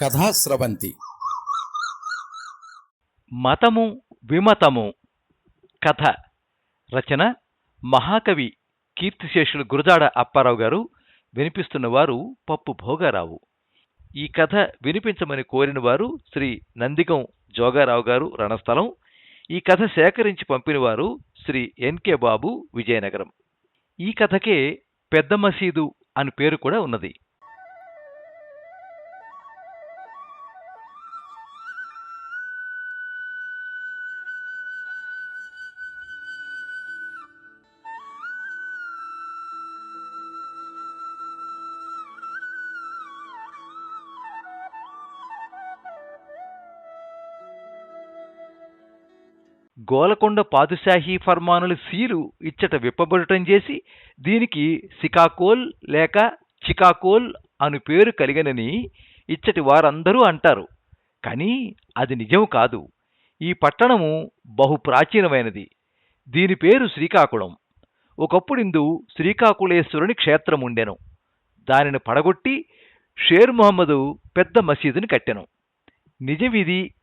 కథాస్రవంతి మతము విమతము కథ. రచన మహాకవి కీర్తిశేషులు గురజాడ అప్పారావు గారు. వినిపిస్తున్నవారు పప్పు భోగారావు. ఈ కథ వినిపించమని కోరిన వారు శ్రీ నందిగం జోగారావు గారు రణస్థలం. ఈ కథ సేకరించి పంపినవారు శ్రీ ఎన్కే బాబు విజయనగరం. ఈ కథకే పెద్ద మసీదు అని పేరు కూడా ఉన్నది. గోలకొండ పాదుశాహీ ఫర్మానుల సీలు ఇచ్చట విప్పబడటం చేసి దీనికి సికాకోల్ లేక చికాకోల్ అను పేరు కలిగనని ఇచ్చటి వారందరూ అంటారు. కానీ అది నిజం కాదు. ఈ పట్టణము బహు ప్రాచీనమైనది. దీని పేరు శ్రీకాకుళం. ఒకప్పుడిందు శ్రీకాకుళేశ్వరుని క్షేత్రం ఉండెను దానిని పడగొట్టి షేర్ మొహమ్మదు పెద్ద మసీదుని కట్టెను. నిజమిది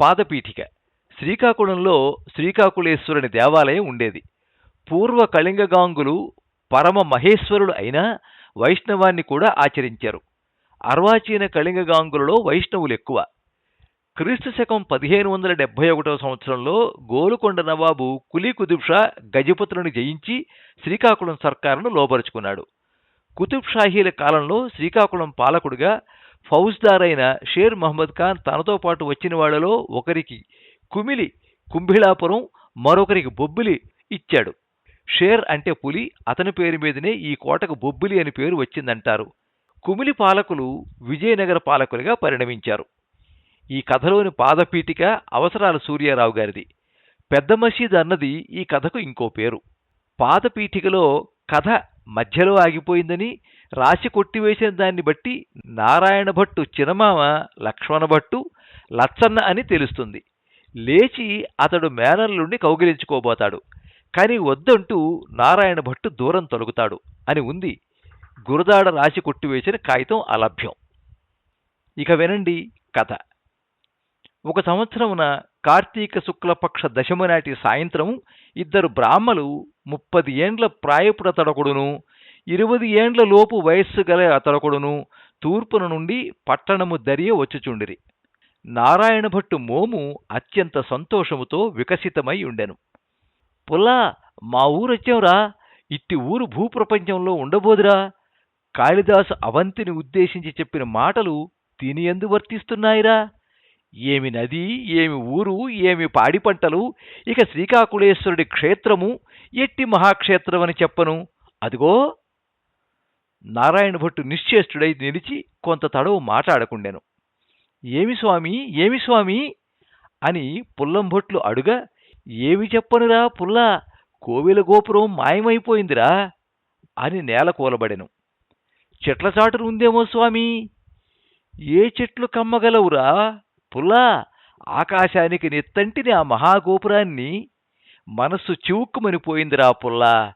పాదపీఠిక. శ్రీకాకుళంలో శ్రీకాకుళేశ్వరుని దేవాలయం ఉండేది. పూర్వ కళింగగాంగులు పరమ మహేశ్వరుడు అయిన వైష్ణవాన్ని కూడా ఆచరించారు. అర్వాచీన కళింగగాంగులలో వైష్ణవులు ఎక్కువ. క్రీస్తు శకం పదిహేను వందల డెబ్బై ఒకటవ సంవత్సరంలో గోలుకొండ నవాబు కులీ కుతుబ్ షా గజపతులను జయించి శ్రీకాకుళం సర్కారును లోపరుచుకున్నాడు కుతుబ్ షాహీల కాలంలో శ్రీకాకుళం పాలకుడిగా ఫౌజ్దార్ అయిన షేర్ మహమ్మద్ ఖాన్ తనతో పాటు వచ్చిన వాళ్ళలో ఒకరికి కుమిలి కుంభిళాపురం మరొకరికి బొబ్బిలి ఇచ్చాడు. షేర్ అంటే పులి అతని పేరు మీదనే ఈ కోటకు బొబ్బిలి అని పేరు వచ్చిందంటారు. కుమిలి పాలకులు విజయనగర పాలకులుగా పరిణమించారు. ఈ కథలోని పాదపీఠిక అవసరాల సూర్యారావు గారిది. పెద్ద మసీద్ అన్నది ఈ కథకు ఇంకో పేరు. పాదపీఠికలో కథ మధ్యలో ఆగిపోయిందని రాసి కొట్టివేసిన దాన్ని బట్టి నారాయణ భట్టు చినమామ లక్ష్మణ భట్టు లచ్చన్న అని తెలుస్తుంది. లేచి అతడు మేనల్లుండి కౌగిలించుకోబోతాడు. కాని వద్దంటూ నారాయణ భట్టు దూరం తొలగుతాడు అని ఉంది. గురదాడ రాసి కొట్టివేసిన కాగితం అలభ్యం. ఇక వినండి కథ. ఒక సంవత్సరమున కార్తీక శుక్లపక్ష దశమి నాటి సాయంత్రం ఇద్దరు బ్రాహ్మలు ముప్పది ఏండ్ల ప్రాయపుడతడకుడును ఇరవది ఏండ్ల లోపు వయస్సు గల అతడకుడును తూర్పున నుండి పట్టణము దరియ వచ్చుచుండిరి. నారాయణ భట్టు మోము అత్యంత సంతోషముతో వికసితమై ఉండెను. పుల్లా మా ఊరొచ్చాంరా ఇట్టి ఊరు భూప్రపంచంలో ఉండబోదురా. కాళిదాసు అవంతిని ఉద్దేశించి చెప్పిన మాటలు దీని ఎందు వర్తిస్తున్నాయిరా. ఏమి నది ఏమి ఊరు ఏమి పాడి పంటలు ఇక శ్రీకాకుళేశ్వరుడి క్షేత్రము ఎట్టి మహాక్షేత్రమని చెప్పను. అదిగో. నారాయణ భట్టు నిశ్చేష్టుడై నిలిచి కొంత తడవు మాట్లాడకుండెను. ఏమి స్వామి? ఏమి స్వామి? అని పుల్లంభొట్లు అడుగా ఏమి చెప్పనురా పుల్ల? కోవెల గోపురం మాయమైపోయిందిరా అని నేల కూలబడెను. చెట్ల చాటును ఉందేమో స్వామి? ఏ చెట్లు కమ్మగలవురా పుల్లా? ఆకాశానికి నెత్తంటిని ఆ మహాగోపురాన్ని మనస్సు చివుక్కుమని పోయిందిరా పుల్లా.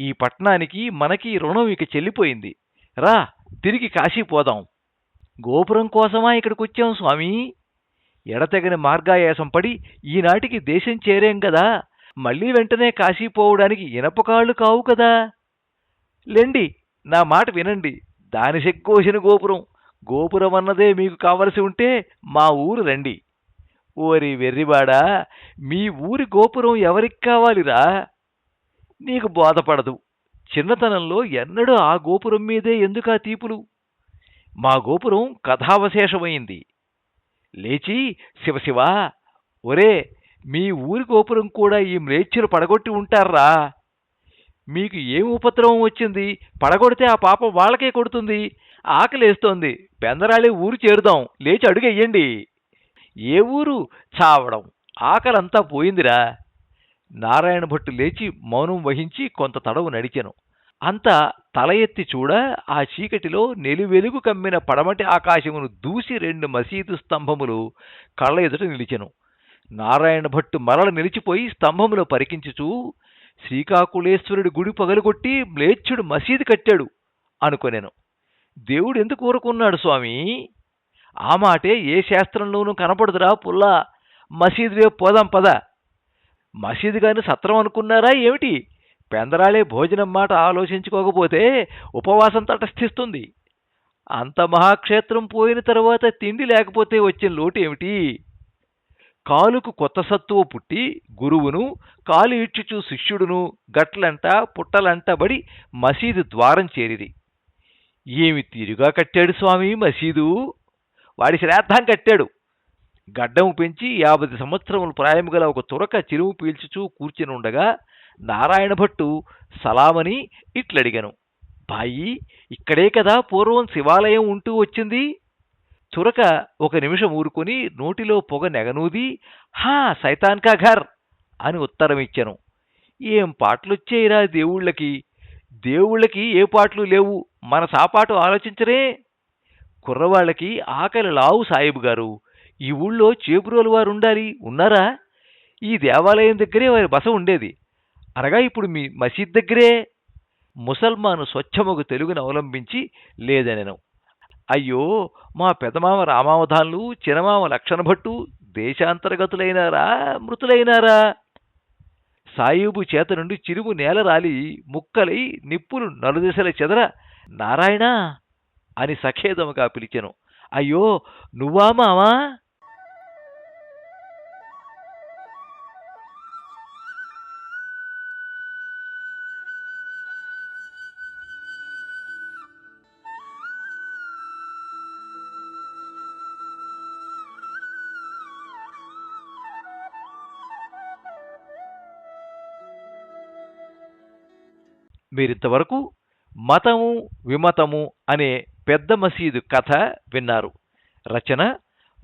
ఈ పట్నానికి మనకి రుణం ఇక చెల్లిపోయింది. రా తిరిగి కాశీ పోదాం. గోపురం కోసమా ఇక్కడికి వచ్చాం స్వామి? ఎడతెగని మార్గాయాసం పడి ఈనాటికి దేశం చేరేం కదా మళ్ళీ వెంటనే కాశీ పోవడానికి ఇనపకాళ్ళు కావు కదా. లెండి నా మాట వినండి. దాని శక్కోసిన గోపురం. గోపురం అన్నదే మీకు కావలసి ఉంటే మా ఊరు రండి. ఓరి వెర్రివాడా మీ ఊరి గోపురం ఎవరికి కావాలిరా? నీకు బోధపడదు. చిన్నతనంలో ఎన్నడూ ఆ గోపురం మీదే ఎందుకా తీపులు? మా గోపురం కథావశేషమైంది. లేచి శివశివ ఒరే మీ ఊరి గోపురం కూడా ఈ మ్లేచ్చులు పడగొట్టి ఉంటారా? మీకు ఏం ఉపద్రవం వచ్చింది? పడగొడితే ఆ పాపం వాళ్ళకే కొడుతుంది. ఆకలేస్తోంది. పెందరాళి ఊరు చేరుదాం. లేచి అడుగెయ్యండి. ఏ ఊరు? చావడం. ఆకలంతా పోయిందిరా. నారాయణ భట్టు లేచి మౌనం వహించి కొంత తడవు నడిచెను. అంతా తల ఎత్తి చూడ ఆ చీకటిలో నెలివెలుగు కమ్మిన పడమటి ఆకాశమును దూసి రెండు మసీదు స్తంభములు కళ్ళ ఎదుట నిలిచెను. నారాయణ భట్టు మరల నిలిచిపోయి స్తంభములో పరికించుచూ శ్రీకాకుళేశ్వరుడి గుడి పగలగొట్టి మ్లేచ్చుడు మసీదు కట్టాడు అనుకొనెను. దేవుడు ఎందుకు ఊరుకున్నాడు స్వామి? ఆ మాటే ఏ శాస్త్రంలోనూ కనపడదురా పుల్లా? మసీదు వైపు పోదాం పద. మసీదు గాని సత్రం అనుకున్నారా ఏమిటి? పెందరాళే భోజనం మాట ఆలోచించుకోకపోతే ఉపవాసం తటస్థిస్తుంది అంత మహాక్షేత్రం పోయిన తర్వాత తిండి లేకపోతే వచ్చిన లోటు ఏమిటి కాలుకు కొత్త సత్తువ పుట్టి గురువును కాలు ఇచ్చుచు శిష్యుడును గట్లంట పుట్టలంటబడి మసీదు ద్వారం చేరిది. ఏమి తీరుగా కట్టాడు స్వామి మసీదు? వాడి శ్రాద్ధం కట్టాడు. గడ్డం పెంచి యాభై సంవత్సరముల ప్రాయము గల ఒక తురక చిరువు పీల్చుచూ కూర్చుని ఉండగా నారాయణ భట్టు సలామని ఇట్లడిగను. బాయి ఇక్కడే కదా పూర్వం శివాలయం ఉంటూ వచ్చింది. చురక ఒక నిమిషం ఊరుకుని నోటిలో పొగ నెగనూది హా సైతాన్కా ఘర్ అని ఉత్తరమిచ్చాను. ఏం పాటలొచ్చేయిరా దేవుళ్ళకి? దేవుళ్ళకి ఏ పాటలు లేవు? మన సాపాటు ఆలోచించరే. కుర్రవాళ్ళకి ఆకలి లావు సాయిబు గారు. ఈ ఊళ్ళో చేపురోలు వారు ఉండాలి. ఉన్నారా? ఈ దేవాలయం దగ్గరే వారి బస ఉండేది. అనగా ఇప్పుడు మీ మసీద్ దగ్గరే ముసల్మాను స్వచ్ఛముగు తెలుగును అవలంబించి లేదనెను. అయ్యో మా పెదమామ రామావధాన్లు చినమామ లక్షణభట్టు దేశాంతర్గతులైనారా మృతులైనారా? సాయిబు చేత నుండి చిరుము నేల రాలి ముక్కలై నిప్పులు నలుదిశల చెదర నారాయణ అని సఖేదముగా పిలిచెను. అయ్యో నువ్వా మావా? మీరింతవరకు మతము విమతము అనే పెద్ద మసీదు కథ విన్నారు. రచన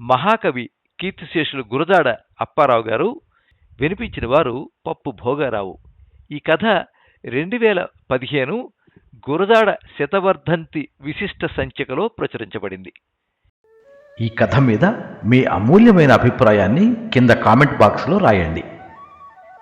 మహాకవి కీర్తిశేషులు గురజాడ అప్పారావు గారు. వినిపించిన వారు పప్పు భోగారావు. ఈ కథ రెండు వేల పదిహేను గురజాడ శతవర్ధంతి విశిష్ట సంచికలో ప్రచురించబడింది. ఈ కథ మీద మీ అమూల్యమైన అభిప్రాయాన్ని కింద కామెంట్ బాక్స్లో రాయండి.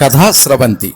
కథా స్రవంతి